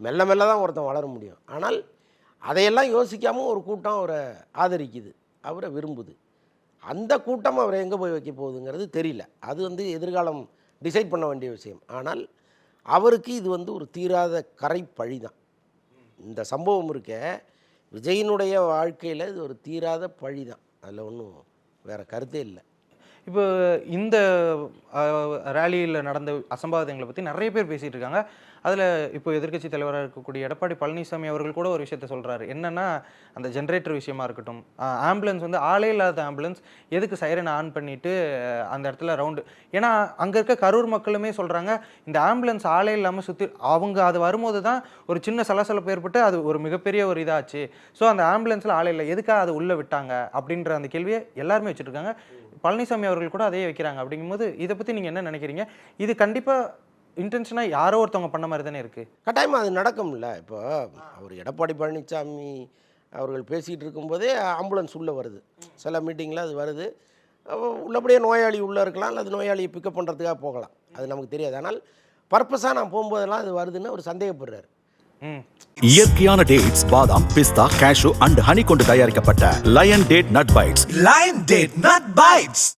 மெல்ல மெல்ல தான் ஒருத்தன் வளர முடியும். ஆனால் அதையெல்லாம் யோசிக்காமல் ஒரு கூட்டம் அவரை ஆதரிக்குது அவரை விரும்புது. அந்த கூட்டம் அவரை எங்கே போய் வைக்க போகுதுங்கிறது தெரியல. அது வந்து எதிர்காலம் டிசைட் பண்ண வேண்டிய விஷயம். ஆனால் அவருக்கு இது வந்து ஒரு தீராத கரை பழி தான். இந்த சம்பவம் இருக்க விஜயினுடைய வாழ்க்கையில் இது ஒரு தீராத பழி தான். அதில் ஒன்றும் வேறு கருத்தே இல்லை. இப்போ இந்த ரேலியில் நடந்த அசம்பாவிதங்களை பற்றி நிறைய பேர் பேசிகிட்டு இருக்காங்க. அதில் இப்போ எதிர்க்கட்சி தலைவராக இருக்கக்கூடிய எடப்பாடி பழனிசாமி அவர்கள் கூட ஒரு விஷயத்த சொல்கிறாரு என்னென்னா அந்த ஜென்ரேட்டர் விஷயமா இருக்கட்டும் ஆம்புலன்ஸ் வந்து ஆளே இல்லாத ஆம்புலன்ஸ் எதுக்கு சைரன் ஆன் பண்ணிட்டு அந்த இடத்துல ரவுண்டு ஏன்னா அங்கே இருக்க கரூர் மக்களுமே சொல்கிறாங்க இந்த ஆம்புலன்ஸ் ஆளே இல்லாமல் சுற்றி அவங்க அது வரும்போது தான் ஒரு சின்ன சலசலப்பு ஏற்பட்டு அது ஒரு மிகப்பெரிய ஒரு இதாச்சு. ஸோ அந்த ஆம்புலன்ஸில் ஆளே இல்லை எதுக்காக அது உள்ளே விட்டாங்க? அப்படின்ற அந்த கேள்வியை எல்லாருமே வச்சுருக்காங்க பழனிசாமி பழனிசாமி அவர்கள் கூட அதே வைக்கிறாங்க. அப்படிங்கும்போது இதை பற்றி நீங்கள் என்ன நினைக்கிறீங்க? இது கண்டிப்பாக இன்டென்ஷனாக யாரோ ஒருத்தவங்க பண்ண மாதிரி தானே இருக்குது கட்டாயமாக அது நடக்கும்ல. இப்போ அவர் எடப்பாடி பழனிசாமி அவர்கள் பேசிகிட்டு இருக்கும்போதே ஆம்புலன்ஸ் உள்ளே வருது. சில மீட்டிங்கில் அது வருது. அப்போ உள்ளபடியே நோயாளி உள்ளே இருக்கலாம் அல்லது நோயாளியை பிக்கப் பண்ணுறதுக்காக போகலாம். அது நமக்கு தெரியாது. ஆனால் பர்பஸாக நான் போகும்போதெல்லாம் அது வருதுன்னு அவர் சந்தேகப்படுறாரு. ம். இயற்கையான டேட்ஸ் பாதாம் பிஸ்தா கேஷு அண்ட் ஹனி கொண்டு தயாரிக்கப்பட்ட lion date nut bites Lion Date Nut Bites.